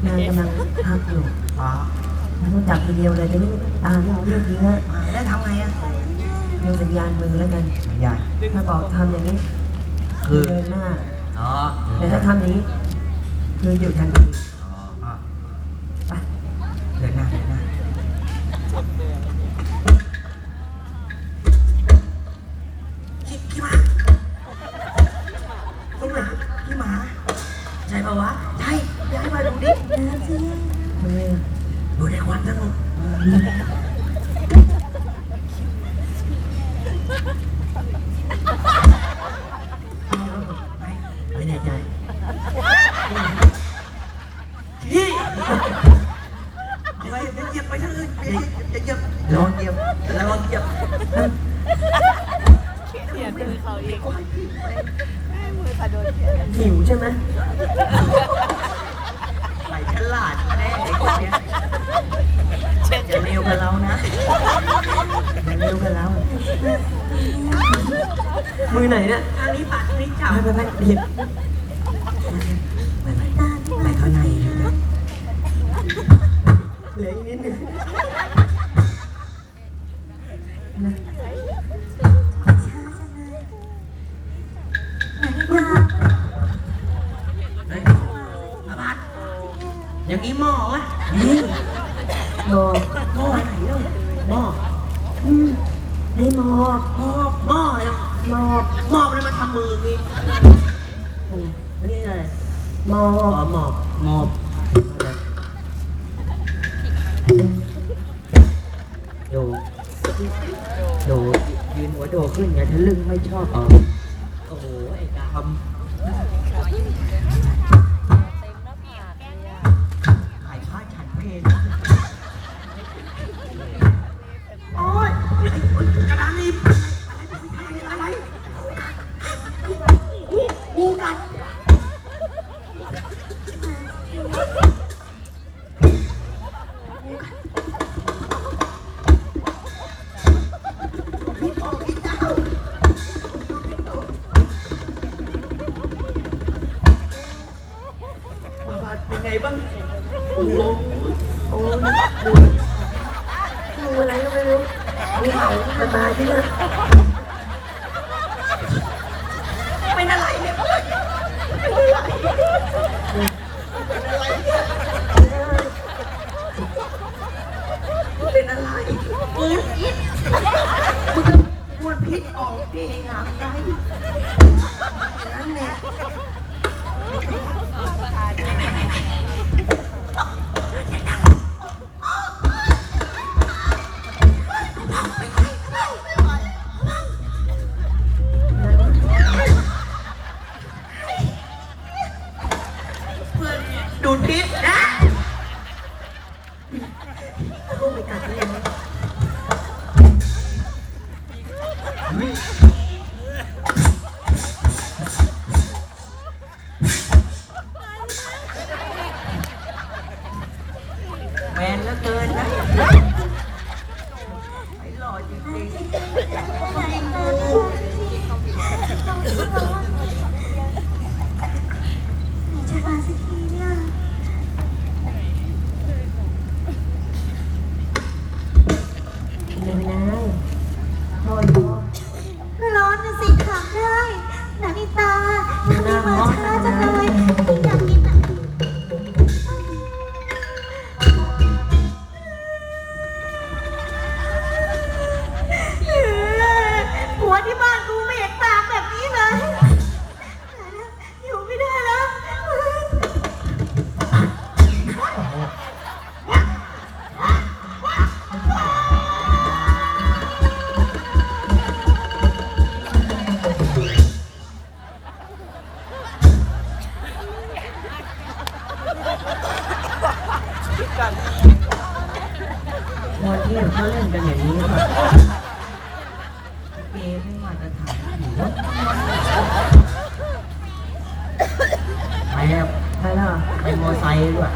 งเบางานกำลังทำอยู่อ๋อมันต้องจับทีเดียวเลยจะไม่ตามที่ผมเลือกทีละมาแล้วทำไงอะเรื่องสัญญาณมือแล้วกันใหญ่ถ้าบอกทำอย่างนี้ คือเดินหน้าอ๋อแต่ถ้าทำอย่างนี้ คือหยุดทันที ดูดิมือดูในความสงบไม่แน่ใจพี่อะไรอย่าเหยียบไปทางอื่นอย่าอย่าเหยียบลองเหยียบลองเหยียบเขียนมือเขาอีกให้มือเขาโดนเขียนหิวใช่ไหม ลฉลาดแน่ไอ้คนเนี้ยจะเร็วกับเรานะอย่าเร็วกันแล้วมือไหนเนี่ยทางนี้ปัดทางนี้จับ ไปไปไปหยิบ นี้หม้อวะนี่หมอบหม้อไหนเล่าหม้ออืมให้หมอบหม้อหม้อเนี่ยหมอบหม้อมันมาทำมือนี่อะไรอันนี้อะไรหมออ๋อบหมอบหมอบโดโดยืนหัวโดขึ้นไงทะลึ่งไม่ชอบเออโอ้ โอ้ยดูดูอะไรก็ไม่รู้นี่เขามันมาที่นั่นเป็นอะไรเนี่ยเป็นอะไรเป็นอะไรปืนพิษมึงจะปวดพิษออกเองอะไง เข้าไปกัดเลยนแมนแล้วเกินนะ วันที่เขาเล่นกันอย่างนี้ครับเกย์ไม่มาตรฐานอยู่วะไปแล้วไปแล้วเหรอไปมอไซค์ด้วย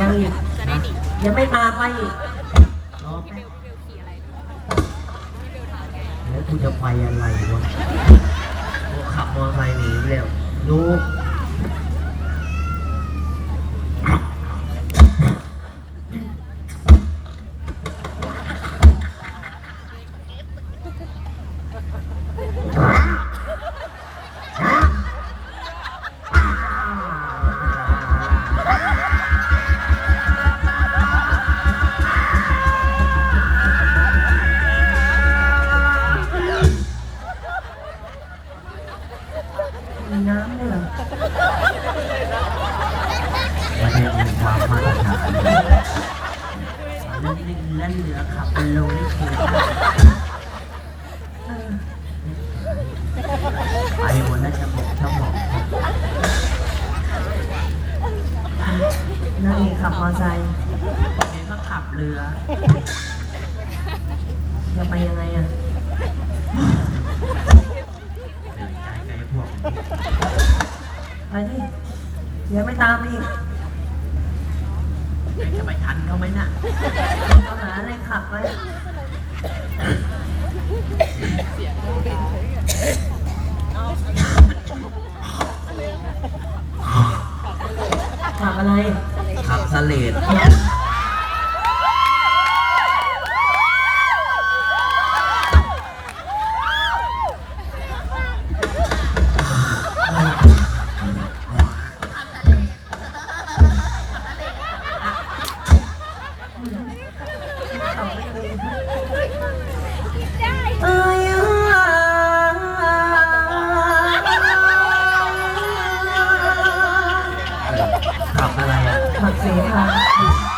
ยังอีกยังอีกยังไม่มาไปอีกรอแป๊บแล้วกูจะไปอะไรวะ มอเตอร์ไซค์หนีไปแล้วลูก มีน้ำด้วยเหรอประเทศมีความมาตรฐานเล่นลิ้นเล่นเหลือขับเป็นโลนี่คือเออไปหมดแล้วจะบอกจะบอกนางเอกขับมอเตอร์ไซค์เดี๋ยวก็ขับเรือจะไปยังไงอะ เดินใจไกลพวก ไปที่เดี๋ยวไม่ตามอีกจะไปทันเขาไหมน่ะเอาหาอะไรขับไว้ขับอะไรขับสเลดขั ผับอะไรอะผักเสมา